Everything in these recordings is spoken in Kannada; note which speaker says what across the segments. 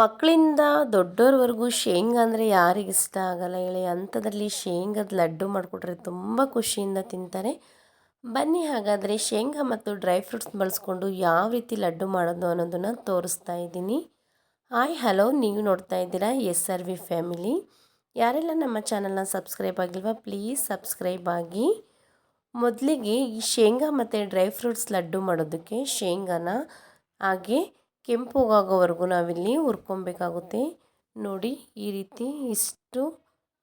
Speaker 1: ಮಕ್ಕಳಿಂದ ದೊಡ್ಡೋರ್ವರೆಗೂ ಶೇಂಗಾ ಅಂದರೆ ಯಾರಿಗೆ ಇಷ್ಟ ಆಗಲ್ಲ ಹೇಳಿ, ಅಂಥದ್ರಲ್ಲಿ ಶೇಂಗದ ಲಡ್ಡು ಮಾಡಿಕೊಟ್ರೆ ತುಂಬ ಖುಷಿಯಿಂದ ತಿಂತಾರೆ. ಬನ್ನಿ ಹಾಗಾದರೆ ಶೇಂಗಾ ಮತ್ತು ಡ್ರೈ ಫ್ರೂಟ್ಸ್ ಬಳಸ್ಕೊಂಡು ಯಾವ ರೀತಿ ಲಡ್ಡು ಮಾಡೋದು ಅನ್ನೋದನ್ನು ತೋರಿಸ್ತಾ ಇದ್ದೀನಿ. ಹಾಯ್, ಹಲೋ, ನೀವು ನೋಡ್ತಾ ಇದ್ದೀರಾ ಎಸ್ ಆರ್ ವಿ ಫ್ಯಾಮಿಲಿ. ಯಾರೆಲ್ಲ ನಮ್ಮ ಚಾನಲ್ನ ಸಬ್ಸ್ಕ್ರೈಬ್ ಆಗಿಲ್ವಾ, ಪ್ಲೀಸ್ ಸಬ್ಸ್ಕ್ರೈಬ್ ಆಗಿ. ಮೊದಲಿಗೆ ಈ ಶೇಂಗಾ ಮತ್ತು ಡ್ರೈ ಫ್ರೂಟ್ಸ್ ಲಡ್ಡು ಮಾಡೋದಕ್ಕೆ ಶೇಂಗಾನ ಹಾಗೆ ಕೆಂಪುಗಾಗೋವರೆಗೂ ನಾವಿಲ್ಲಿ ಹುರ್ಕೊಬೇಕಾಗುತ್ತೆ. ನೋಡಿ, ಈ ರೀತಿ ಇಷ್ಟು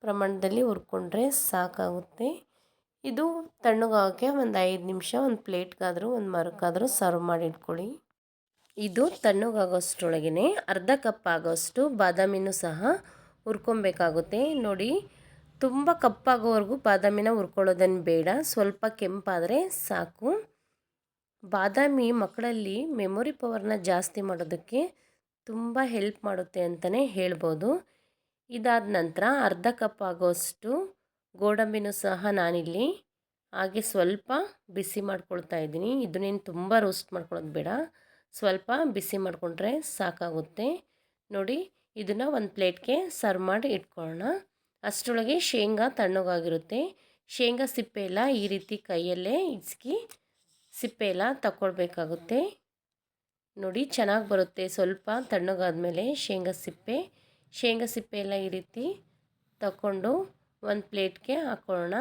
Speaker 1: ಪ್ರಮಾಣದಲ್ಲಿ ಹುರ್ಕೊಂಡ್ರೆ ಸಾಕಾಗುತ್ತೆ. ಇದು ತಣ್ಣಗಾಗೋಕ್ಕೆ ಒಂದು ಐದು ನಿಮಿಷ, ಒಂದು ಪ್ಲೇಟ್ಗಾದರೂ, ಒಂದು ಮರಕ್ಕಾದರೂ ಸರ್ವ್ ಮಾಡಿ ಇಟ್ಕೊಳ್ಳಿ. ಇದು ತಣ್ಣಗಾಗೋಷ್ಟರೊಳಗೆ ಅರ್ಧ ಕಪ್ ಆಗೋಷ್ಟು ಬಾದಾಮಿನೂ ಸಹ ಹುರ್ಕೊಬೇಕಾಗುತ್ತೆ. ನೋಡಿ, ತುಂಬ ಕಪ್ಪಾಗೋವರೆಗೂ ಬಾದಾಮಿನ ಹುರ್ಕೊಳ್ಳೋದನ್ನು ಬೇಡ. ಸ್ವಲ್ಪ ಕೆಂಪಾದರೆ ಸಾಕು. ಬಾದಾಮಿ ಮಕ್ಕಳಲ್ಲಿ ಮೆಮೊರಿ ಪವರ್ನ ಜಾಸ್ತಿ ಮಾಡೋದಕ್ಕೆ ತುಂಬ ಹೆಲ್ಪ್ ಮಾಡುತ್ತೆ ಅಂತಲೇ ಹೇಳ್ಬೋದು. ಇದಾದ ನಂತರ ಅರ್ಧ ಕಪ್ ಆಗೋಷ್ಟು ಗೋಡಂಬಿನೂ ಸಹ ನಾನಿಲ್ಲಿ ಹಾಗೆ ಸ್ವಲ್ಪ ಬಿಸಿ ಮಾಡ್ಕೊಳ್ತಾ ಇದ್ದೀನಿ. ಇದನ್ನೇನು ತುಂಬ ರೋಸ್ಟ್ ಮಾಡ್ಕೊಳ್ಳೋದು ಬೇಡ. ಸ್ವಲ್ಪ ಬಿಸಿ ಮಾಡಿಕೊಂಡ್ರೆ ಸಾಕಾಗುತ್ತೆ. ನೋಡಿ, ಇದನ್ನು ಒಂದು ಪ್ಲೇಟ್ಗೆ ಸರ್ವ್ ಮಾಡಿ ಇಟ್ಕೊಳ್ಳೋಣ. ಅಷ್ಟರೊಳಗೆ ಶೇಂಗಾ ತಣ್ಣಗಾಗಿರುತ್ತೆ. ಶೇಂಗಾ ಸಿಪ್ಪೆ ಎಲ್ಲ ಈ ರೀತಿ ಕೈಯಲ್ಲೇ ಇಸ್ಕಿ ಸಿಪ್ಪೆ ಎಲ್ಲ ತಗೊಳ್ಬೇಕಾಗುತ್ತೆ ನೋಡಿ ಚೆನ್ನಾಗಿ ಬರುತ್ತೆ. ಸ್ವಲ್ಪ ತಣ್ಣಗಾದ್ಮೇಲೆ ಶೇಂಗಾ ಸಿಪ್ಪೆ. ಶೇಂಗಾ ಸಿಪ್ಪೆ ಎಲ್ಲ ಈ ರೀತಿ ತಗೊಂಡು ಒಂದು ಪ್ಲೇಟ್ಗೆ ಹಾಕೊಳ್ಳೋಣ.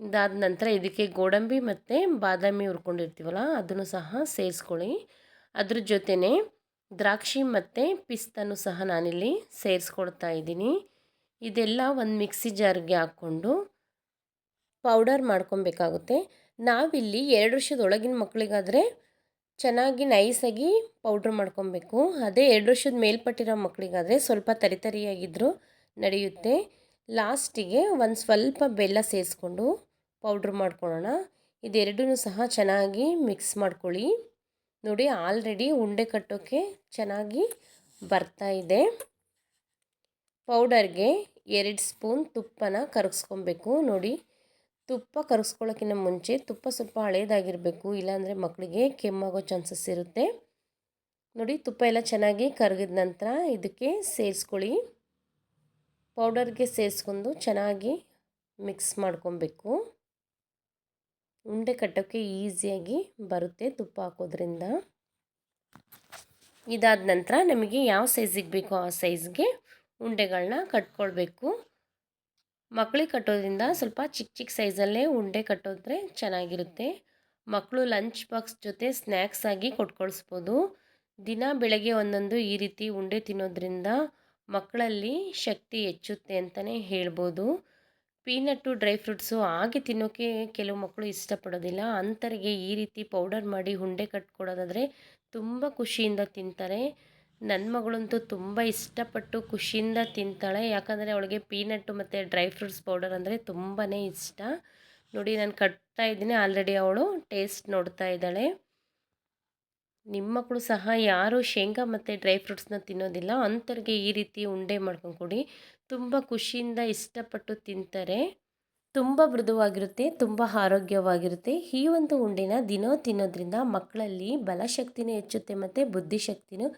Speaker 1: ಇದಾದ ನಂತರ ಇದಕ್ಕೆ ಗೋಡಂಬಿ ಮತ್ತು ಬಾದಾಮಿ ಹುರ್ಕೊಂಡಿರ್ತೀವಲ್ಲ, ಅದನ್ನು ಸಹ ಸೇರಿಸ್ಕೊಳ್ಳಿ. ಅದ್ರ ಜೊತೆನೇ ದ್ರಾಕ್ಷಿ ಮತ್ತು ಪಿಸ್ತನ್ನು ಸಹ ನಾನಿಲ್ಲಿ ಸೇರಿಸ್ಕೊಳ್ತಾ ಇದ್ದೀನಿ. ಇದೆಲ್ಲ ಒಂದು ಮಿಕ್ಸಿ ಜಾರ್ಗೆ ಹಾಕ್ಕೊಂಡು ಪೌಡರ್ ಮಾಡ್ಕೊಬೇಕಾಗುತ್ತೆ. ನಾವಿಲ್ಲಿ ಎರಡು ವರ್ಷದ ಒಳಗಿನ ಮಕ್ಕಳಿಗಾದರೆ ಚೆನ್ನಾಗಿ ನೈಸಾಗಿ ಪೌಡ್ರ್ ಮಾಡ್ಕೊಬೇಕು. ಅದೇ ಎರಡು ವರ್ಷದ ಮೇಲ್ಪಟ್ಟಿರೋ ಮಕ್ಕಳಿಗಾದರೆ ಸ್ವಲ್ಪ ತರಿತರಿಯಾಗಿದ್ದರೂ ನಡೆಯುತ್ತೆ. ಲಾಸ್ಟಿಗೆ ಒಂದು ಸ್ವಲ್ಪ ಬೆಲ್ಲ ಸೇರಿಸ್ಕೊಂಡು ಪೌಡ್ರ್ ಮಾಡ್ಕೊಳ್ಳೋಣ ಇದೆರಡೂ ಸಹ ಚೆನ್ನಾಗಿ ಮಿಕ್ಸ್ ಮಾಡ್ಕೊಳ್ಳಿ. ನೋಡಿ ಆಲ್ರೆಡಿ ಉಂಡೆ ಕಟ್ಟೋಕ್ಕೆ ಚೆನ್ನಾಗಿ ಬರ್ತಾ ಇದೆ. ಪೌಡರ್ಗೆ ಎರಡು ಸ್ಪೂನ್ ತುಪ್ಪನ ಕರಗಿಸ್ಕೊಬೇಕು ನೋಡಿ ತುಪ್ಪ ಕರಗಿಸ್ಕೊಳ್ಳೋಕ್ಕಿಂತ ಮುಂಚೆ ತುಪ್ಪ ಸ್ವಲ್ಪ ಹಳೇದಾಗಿರಬೇಕು, ಇಲ್ಲಾಂದರೆ ಮಕ್ಕಳಿಗೆ ಕೆಮ್ಮಾಗೋ ಚಾನ್ಸಸ್ ಇರುತ್ತೆ. ನೋಡಿ, ತುಪ್ಪ ಎಲ್ಲ ಚೆನ್ನಾಗಿ ಕರಗಿದ ನಂತರ ಇದಕ್ಕೆ ಸೇರಿಸ್ಕೊಳ್ಳಿ. ಪೌಡರ್ಗೆ ಸೇರಿಸ್ಕೊಂಡು ಚೆನ್ನಾಗಿ ಮಿಕ್ಸ್ ಮಾಡ್ಕೊಬೇಕು. ಉಂಡೆ ಕಟ್ಟೋಕ್ಕೆ ಈಸಿಯಾಗಿ ಬರುತ್ತೆ ತುಪ್ಪ ಹಾಕೋದ್ರಿಂದ. ಇದಾದ ನಂತರ ನಮಗೆ ಯಾವ ಸೈಜಿಗೆ ಬೇಕೋ ಆ ಸೈಜ್ಗೆ ಉಂಡೆಗಳನ್ನ ಕಟ್ಕೊಳ್ಬೇಕು. ಮಕ್ಕಳಿಗೆ ಕಟ್ಟೋದ್ರಿಂದ ಸ್ವಲ್ಪ ಚಿಕ್ಕ ಚಿಕ್ಕ ಸೈಜಲ್ಲೇ ಉಂಡೆ ಕಟ್ಟೋದ್ರೆ ಚೆನ್ನಾಗಿರುತ್ತೆ. ಮಕ್ಕಳು ಲಂಚ್ ಬಾಕ್ಸ್ ಜೊತೆ ಸ್ನ್ಯಾಕ್ಸ್ ಆಗಿ ಕೊಟ್ಕೊಳಿಸ್ಬೋದು. ದಿನ ಬೆಳಗ್ಗೆ ಒಂದೊಂದು ಈ ರೀತಿ ಉಂಡೆ ತಿನ್ನೋದ್ರಿಂದ ಮಕ್ಕಳಲ್ಲಿ ಶಕ್ತಿ ಹೆಚ್ಚುತ್ತೆ ಅಂತಲೇ ಹೇಳ್ಬೋದು. ಪೀನಟ್ಟು, ಡ್ರೈ ಫ್ರೂಟ್ಸು ಹಾಗೆ ತಿನ್ನೋಕ್ಕೆ ಕೆಲವು ಮಕ್ಕಳು ಇಷ್ಟಪಡೋದಿಲ್ಲ. ಅಂಥರಿಗೆ ಈ ರೀತಿ ಪೌಡರ್ ಮಾಡಿ ಉಂಡೆ ಕಟ್ಕೊಡೋದಾದರೆ ತುಂಬ ಖುಷಿಯಿಂದ ತಿಂತಾರೆ. ನನ್ನ ಮಗಳಂತೂ ತುಂಬ ಇಷ್ಟಪಟ್ಟು ಖುಷಿಯಿಂದ ತಿಂತಾಳೆ. ಯಾಕಂದರೆ ಅವಳಿಗೆ ಪೀನಟ್ಟು ಮತ್ತು ಡ್ರೈ ಫ್ರೂಟ್ಸ್ ಪೌಡರ್ ಅಂದರೆ ತುಂಬಾ ಇಷ್ಟ. ನೋಡಿ, ನಾನು ಕಟ್ತಾ ಇದ್ದೀನಿ. ಆಲ್ರೆಡಿ ಅವಳು ಟೇಸ್ಟ್ ನೋಡ್ತಾ ಇದ್ದಾಳೆ. ನಿಮ್ಮ ಮಕ್ಕಳು ಸಹ ಯಾರು ಶೇಂಗಾ ಮತ್ತು ಡ್ರೈ ಫ್ರೂಟ್ಸ್ನ ತಿನ್ನೋದಿಲ್ಲ. ಅಂಥವ್ರಿಗೆ ಈ ರೀತಿ ಉಂಡೆ ಮಾಡ್ಕೊಂಡು ಕೊಡಿ ತುಂಬ ಖುಷಿಯಿಂದ ಇಷ್ಟಪಟ್ಟು ತಿಂತಾರೆ. ತುಂಬ ಮೃದುವಾಗಿರುತ್ತೆ, ತುಂಬ ಆರೋಗ್ಯವಾಗಿರುತ್ತೆ. ಈ ಒಂದು ಉಂಡೆನ ದಿನೋ ತಿನ್ನೋದ್ರಿಂದ ಮಕ್ಕಳಲ್ಲಿ ಬಲಶಕ್ತಿನೂ ಹೆಚ್ಚುತ್ತೆ ಮತ್ತು ಬುದ್ಧಿಶಕ್ತಿನೂ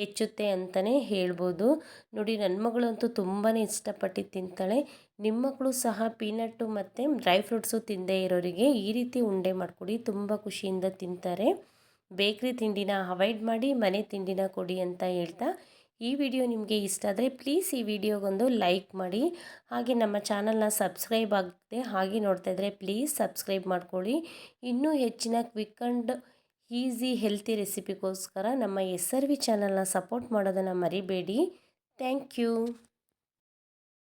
Speaker 1: ಹೆಚ್ಚುತ್ತೆ ಅಂತಲೇ ಹೇಳ್ಬೋದು. ನೋಡಿ ನನ್ನ ಮಗಳಂತೂ ತುಂಬಾ ಇಷ್ಟಪಟ್ಟು ತಿಂತಾಳೆ ನಿಮ್ಮ ಮಕ್ಕಳು ಸಹ ಪೀನಟ್ಟು ಮತ್ತು ಡ್ರೈ ಫ್ರೂಟ್ಸು ತಿಂದೇ ಇರೋರಿಗೆ ಈ ರೀತಿ ಉಂಡೆ ಮಾಡಿಕೊಡಿ. ತುಂಬ ಖುಷಿಯಿಂದ ತಿಂತಾರೆ. ಬೇಕ್ರಿ ತಿಂಡಿನ ಅವಾಯ್ಡ್ ಮಾಡಿ, ಮನೆ ತಿಂಡಿನ ಕೊಡಿ ಅಂತ ಹೇಳ್ತಾ ಈ ವಿಡಿಯೋ ನಿಮಗೆ ಇಷ್ಟ ಆದರೆ ಪ್ಲೀಸ್ ಈ ವಿಡಿಯೋಗೊಂದು ಲೈಕ್ ಮಾಡಿ. ಹಾಗೆ ನಮ್ಮ ಚಾನಲ್ನ ಸಬ್ಸ್ಕ್ರೈಬ್ ಆಗುತ್ತೆ ಹಾಗೆ ನೋಡ್ತಾ ಇದ್ದರೆ ಪ್ಲೀಸ್ ಸಬ್ಸ್ಕ್ರೈಬ್ ಮಾಡ್ಕೊಳ್ಳಿ. ಇನ್ನೂ ಹೆಚ್ಚಿನ ಕ್ವಿಕ್ ಆ್ಯಂಡ್ ಈಸಿ ಹೆಲ್ತಿ ರೆಸಿಪಿಗೋಸ್ಕರ ನಮ್ಮ ಎಸ್ ಆರ್ ವಿ ಚಾನಲ್ನ ಸಪೋರ್ಟ್ ಮಾಡೋದನ್ನು ಮರಿಬೇಡಿ. Thank you.